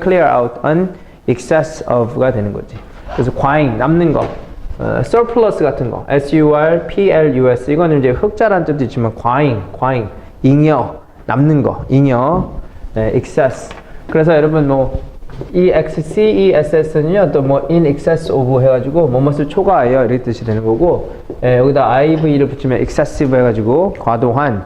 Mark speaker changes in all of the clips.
Speaker 1: clear out an excess of가 되는 거지. 그래서 과잉, 남는 거. 어, surplus 같은 거. S-U-R-P-L-U-S. 이거는 이제 흑자란 뜻도 있지만 과잉, 과잉, 잉여, 남는 거, 잉여, 네, excess. 그래서 여러분 뭐 EXCESS는요 또 뭐 in excess of 해가지고 뭐뭇을 초과하여 이렇게 뜻이 되는 거고 예, 여기다 IV를 붙이면 excessive 해가지고 과도한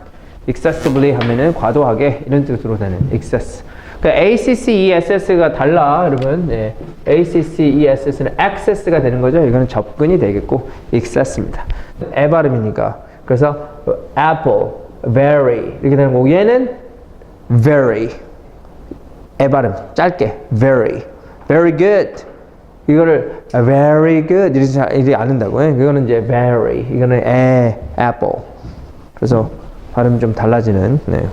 Speaker 1: excessively 하면은 과도하게 이런 뜻으로 되는 excess 그러니까 ACCESS가 달라 여러분. 예, ACCESS는 access가 되는 거죠. 이거는 접근이 되겠고 excess입니다. 애 발음이니까. 그래서 apple, very 이렇게 되는 거고 얘는 very. 애 발음 짧게 very. Very good. 이거를 very good 이렇게 안 한다고요. 이거는 이제 very. 이거는 애 apple. 그래서 발음이 좀 달라지는 네.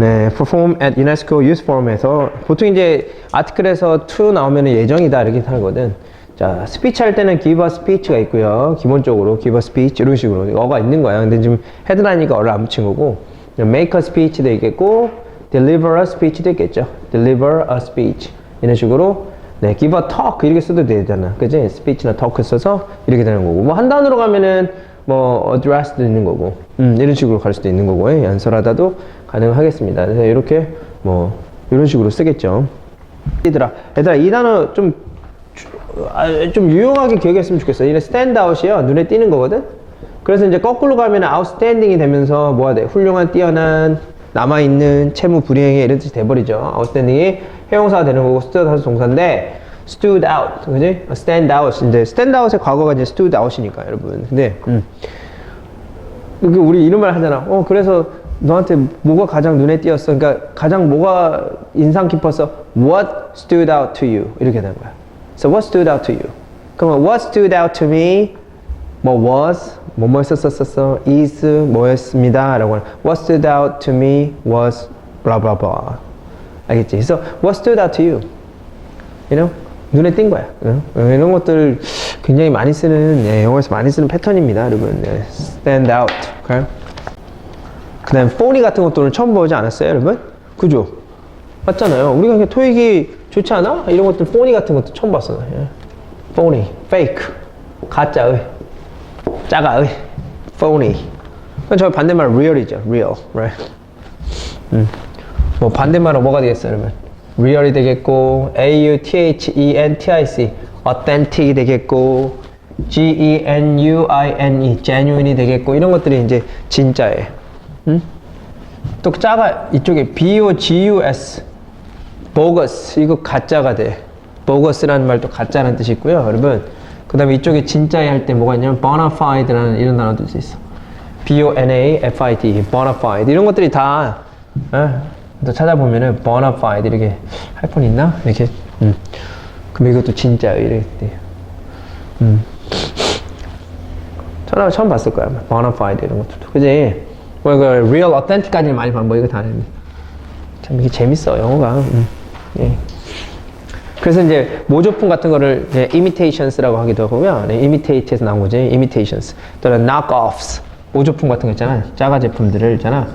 Speaker 1: 네, perform at UNESCO Youth Forum에서 보통 이제 아티클에서 to 나오면 예정이다 이렇게 하거든. 자, 스피치 할 때는 give a speech가 있고요. 기본적으로 give a speech 이런 식으로 어가 있는 거야. 근데 지금 헤드라인이니까 어를 안 붙인 거고 make a speech도 있겠고 deliver a speech도 있겠죠. deliver a speech 이런 식으로 네, give a talk 이렇게 써도 되잖아. 그지? speech나 talk 써서 이렇게 되는 거고 뭐 한 단어로 가면은 뭐 address도 있는 거고 음, 이런 식으로 갈 수도 있는 거고 예, 연설하다도 가능하겠습니다. 그래서 이렇게 뭐 이런 식으로 쓰겠죠. 얘들아, 얘들아 이 단어 좀, 주- 아, 좀 유용하게 기억했으면 좋겠어. 이래 stand out이요 눈에 띄는 거거든. 그래서 이제 거꾸로 가면 outstanding이 되면서 뭐가 돼? 훌륭한, 뛰어난, 남아 있는 채무 불이행에 이런 뜻이 돼버리죠. outstanding이 해용사가 되는 거고 하수 동사인데 stood out, 그지? out. 이제 out의 과거가 이제 out이니까 여러분. 근데 음. 우리 이런 말 하잖아. 어, 그래서 너한테 뭐가 가장 눈에 띄었어? 그러니까 가장 뭐가 인상 깊었어? What stood out to you? 이렇게 되는 거야. So what stood out to you? 그러면 what stood out to me? 뭐 was 뭐 뭐였었었어? is 뭐였습니다. 라고 하는 What stood out to me was blah blah blah. 알겠지? 그래서 what stood out to you? you know? 눈에 띈 거야. 어? 어, 이런 것들 굉장히 많이 쓰는 예, 영어에서 많이 쓰는 패턴입니다, 여러분. 예, stand out. Okay? 그 다음 phony 같은 것도 오늘 처음 보지 않았어요, 여러분? 그죠? 맞잖아요. 우리가 그냥 토익이 좋지 않아? 이런 것들 phony 같은 것도 처음 봤어. 예. phony, fake, 가짜의, 짜가의. 그럼 저 반대말 real이죠, real, right? 음. 뭐 반대말은 뭐가 되겠어요, 여러분? real이 되겠고, a-u-t-h-e-n-t-i-c, authentic이 되겠고, g-e-n-u-i-n-e, genuine이 되겠고, 이런 것들이 이제 진짜예요. 음? 또 짜가 이쪽에 b-o-g-u-s, bogus, 이거 가짜가 돼. bogus라는 말도 가짜라는 뜻이 있고요, 여러분. 그 다음에 이쪽에 진짜에 할 때 뭐가 있냐면 bonafide라는 이런 단어도 있어 있어. B-O-N-A-F-I-D, bonafide. 이런 것들이 다, 어, 또 찾아보면은 bonafide 이렇게 할 뻔 있나? 이렇게. 음. 그럼 이것도 진짜 이렇게 돼. 음. 처음, 봤을 거야. bonafide 이런 것들도. 그지? 뭐, 이거 real, authentic까지는 많이 반복 이거 다 했는데. 참 이게 재밌어, 영어가. 음. 예. 그래서 이제 모조품 같은 거를 이제 imitations라고 하기도 하고요. 네, imitate에서 나온 거지. imitations. 또는 knockoffs. 모조품 같은 거 있잖아. 자가 제품들을 있잖아.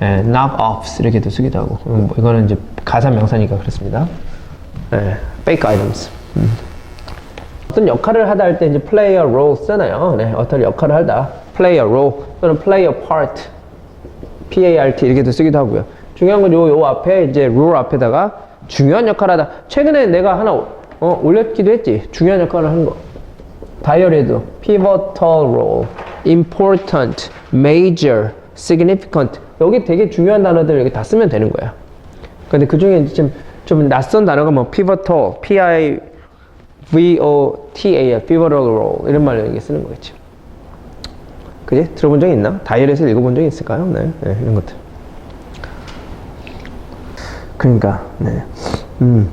Speaker 1: 예, knockoffs 이렇게도 쓰기도 하고. 음, 뭐 이거는 이제 가사 명사니까 그렇습니다. 예, fake items. 음. 어떤 역할을 하다 할 때 이제 play a role 쓰나요? 네, 어떤 역할을 하다. Play a role 또는 play a part. PART 이렇게도 쓰기도 하고요. 중요한 건 요, 요 앞에 이제 rule 앞에다가 중요한 역할을 하다. 최근에 내가 하나 어, 올렸기도 했지. 중요한 역할을 하는 거. 다이어리에도 pivotal role, important, major, significant 여기 되게 중요한 단어들 여기 다 쓰면 되는 거야. 근데 그 중에 좀, 좀 낯선 단어가 뭐 pivotal, p-i v-o-t-a, pivotal role 이런 말을 여기 쓰는 거겠지. 그지? 들어본 적 있나? 다이어리에서 읽어본 적 있을까요? 네, 네 이런 것들. 그러니까, 네. 음.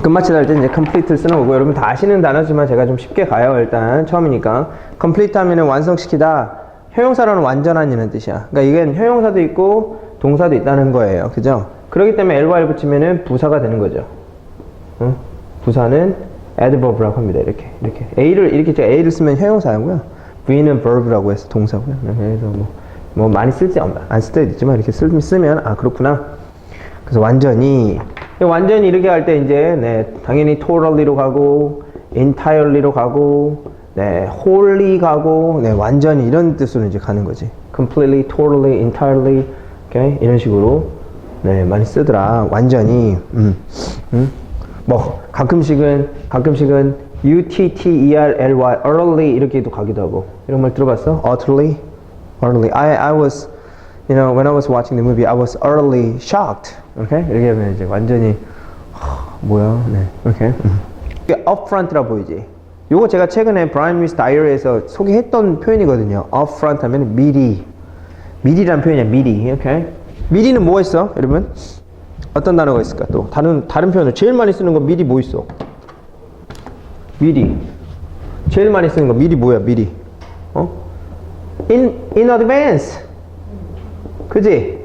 Speaker 1: 끝마치다 할 때 이제 complete를 쓰는 거고 여러분 다 아시는 단어지만 제가 좀 쉽게 가요 일단 처음이니까 complete 하면은 완성시키다 형용사로는 완전한이라는 뜻이야 그러니까 이게 형용사도 있고 동사도 있다는 거예요 그죠 그렇기 때문에 ly를 붙이면은 부사가 되는 거죠 응? 부사는 adverb라고 합니다 이렇게 이렇게 a를 이렇게 제가 a를 쓰면 형용사고요 v는 verb라고 해서 동사고요 그래서 뭐, 뭐 많이 쓸지 안 쓸 때도 있지만 이렇게 쓰, 쓰면 아 그렇구나 그래서 완전히 완전히 이렇게 할 때 이제 네, 당연히 totally로 가고 entirely로 가고 네, wholly 가고 네, 완전히 이런 뜻으로 이제 가는 거지. completely, totally, entirely okay? 이런 식으로 네, 많이 쓰더라. 완전히 음. 음? 뭐 가끔씩은 가끔씩은 Utterly 이렇게도 가기도 하고 이런 말 들어봤어? utterly, utterly. I I was, you know, when I was watching the movie, I was utterly shocked. Okay? 이렇게 하면 이제 완전히 하, 뭐야? 네, 이렇게. 음. 이게 upfront라 보이지? 요거 제가 최근에 브라이언 미스 다이어리에서 소개했던 표현이거든요. upfront 하면 미리, 미리란 표현이야. 미리. 오케이? 미리는 뭐가 있어, 여러분? 어떤 단어가 있을까 또 다른 다른 표현을 제일 많이 쓰는 거 미리 뭐 있어? 미리 제일 많이 쓰는 거 미리 뭐야 미리 어? in in advance 그지?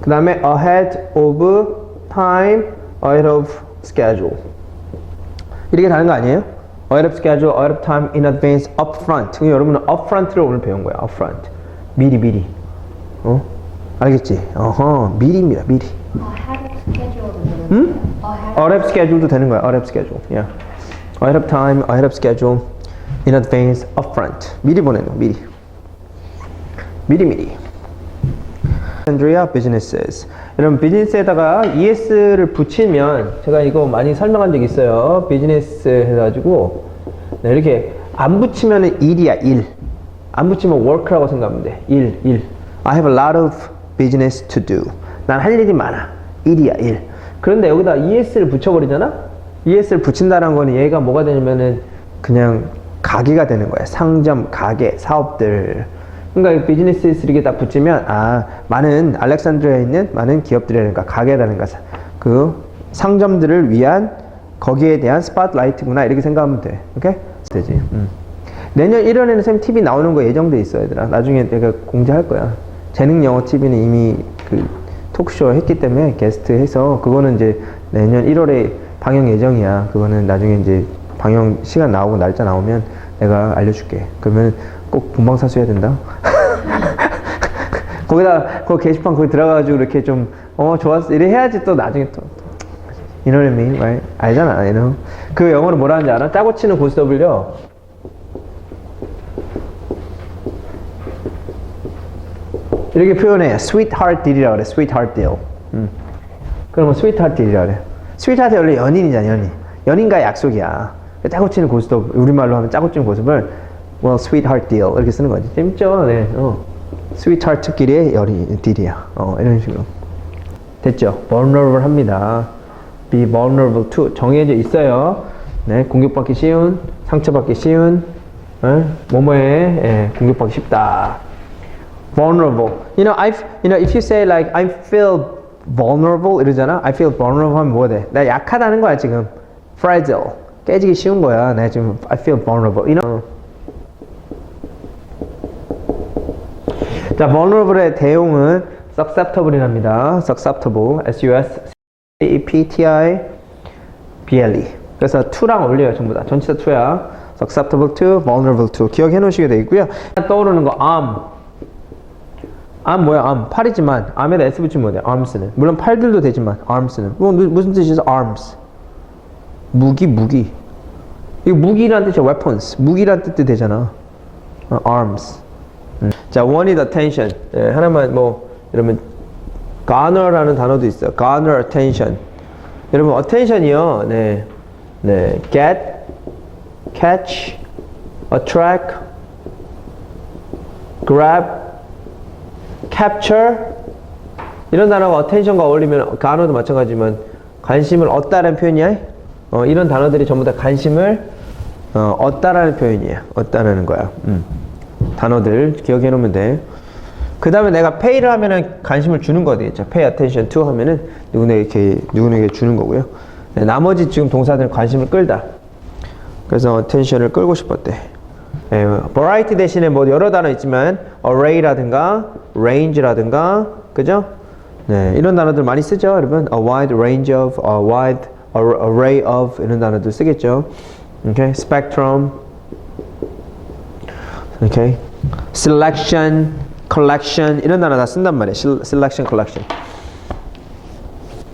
Speaker 1: 그 다음에 ahead of time ahead of schedule 이렇게 다른 거 아니에요? ahead of schedule ahead of time in advance upfront 여러분은 upfront를 오늘 배운 거야 upfront 미리 미리 어? 알겠지? 어허 미리입니다 미리 응?
Speaker 2: ahead
Speaker 1: of schedule도 되는 거야. ahead of schedule. Yeah. Ahead of time, ahead of schedule, in advance, upfront. 미리 보내는 거. 미리. 미리 미리. Alexandria businesses. 여러분 비즈니스에다가 es를 붙이면 제가 이거 많이 설명한 적 있어요. 비즈니스 해가지고 네, 이렇게 안 붙이면 일이야 일. 안 붙이면 work라고 생각하면 돼. 일, 일. I have a lot of business to do. 난 할 일이 많아. 일이야 일. 그런데 여기다 es를 붙여버리잖아. Es를 붙인다는 거는 얘가 뭐가 되냐면은 그냥 가게가 되는 거야. 상점, 가게, 사업들. 그러니까 이 비즈니스 이렇게 딱 붙이면 아 많은 알렉산드리아에 있는 많은 기업들이라든가 가게라든가 사- 그 상점들을 위한 거기에 대한 스팟라이트구나 이렇게 생각하면 돼. 오케이? 되지. 음. 내년 1월에는 쌤 TV 나오는 거 예정돼 있어 얘들아. 나중에 내가 공지할 거야. 재능 영어 TV는 이미 그 토크쇼 했기 때문에 게스트 해서 그거는 이제 내년 1월에 방영 예정이야. 그거는 나중에 이제 방영 시간 나오고 날짜 나오면 내가 알려줄게. 그러면 꼭 본방 사수 해야 된다. 거기다 그 게시판 거기 들어가가지고 이렇게 좀 어 좋았어 이래 해야지 또 나중에 또 I mean, right? 알잖아, you know. 그 영어로 뭐라 하는지 알아? 짜고 치는 고스톱을요. 이렇게 표현해. sweetheart deal이라 그래. sweetheart deal. 음. 그러면 sweetheart deal이라 그래. Sweetheart 원래 연인이잖아, 연인. 연인과의 약속이야. 짜고 치는 고스톱, 우리말로 하면 짜고 치는 고스톱을 well, sweetheart deal 이렇게 쓰는 거지. 재밌죠? 네. 어. sweetheart끼리의 연인, 딜이야. 어, 이런 식으로. 됐죠? vulnerable 합니다. be vulnerable to 정해져 있어요. 네, 공격받기 쉬운, 상처받기 쉬운, 에? 뭐뭐에 예, 공격받기 쉽다. vulnerable. You know, I, you know, if you say like I feel vulnerable 이러잖아. I feel vulnerable 하면 뭐가 돼? 나 약하다는 거야 지금. fragile. 깨지기 쉬운 거야. 나 지금 I feel vulnerable. You know. 자, vulnerable의 대용은 susceptible이랍니다. susceptible, S-U-S-C-E-P-T-I-B-L-E. 그래서 to랑 어울려요, 전부 다. 전치사 to야. susceptible to, vulnerable to. 기억해 놓으시게 돼 있고요. 떠오르는 거 arm. Arm 뭐야, arm. 팔이지만 arm에다 S 붙이면 돼, arms는. 물론 팔들도 되지만 arms는. 뭐, 무- 무슨 뜻이죠, arms? 무기, 무기. 이거 무기란 뜻이야, weapons. 무기란 뜻도 되잖아. 어, arms. 자, one is attention. 예, 하나만 뭐 여러분 garner라는 단어도 있어요. garner attention. 여러분 attention이요. 네. 네. get catch attract grab capture 이런 단어가 attention과 어울리면 garner도 마찬가지지만 관심을 얻다라는 표현이야. 어, 이런 단어들이 전부 다 관심을 어, 얻다라는 표현이에요. 얻다라는 거야. 음. 단어들 기억해 놓으면 돼. 그 다음에 내가 pay를 하면은 관심을 주는 거 되겠죠. pay attention to 하면은 누구에게, 누구에게 주는 거고요. 네, 나머지 지금 동사들은 관심을 끌다. 그래서 attention을 끌고 싶었대. 예, variety 대신에 뭐 여러 단어 있지만 array라든가 range라든가 그죠? 네, 이런 단어들 많이 쓰죠, 여러분. A wide range of, a wide array of 이런 단어들 쓰겠죠. Okay, spectrum, okay, selection, collection 이런 단어 다 쓴단 말이에요. Sel- selection, collection.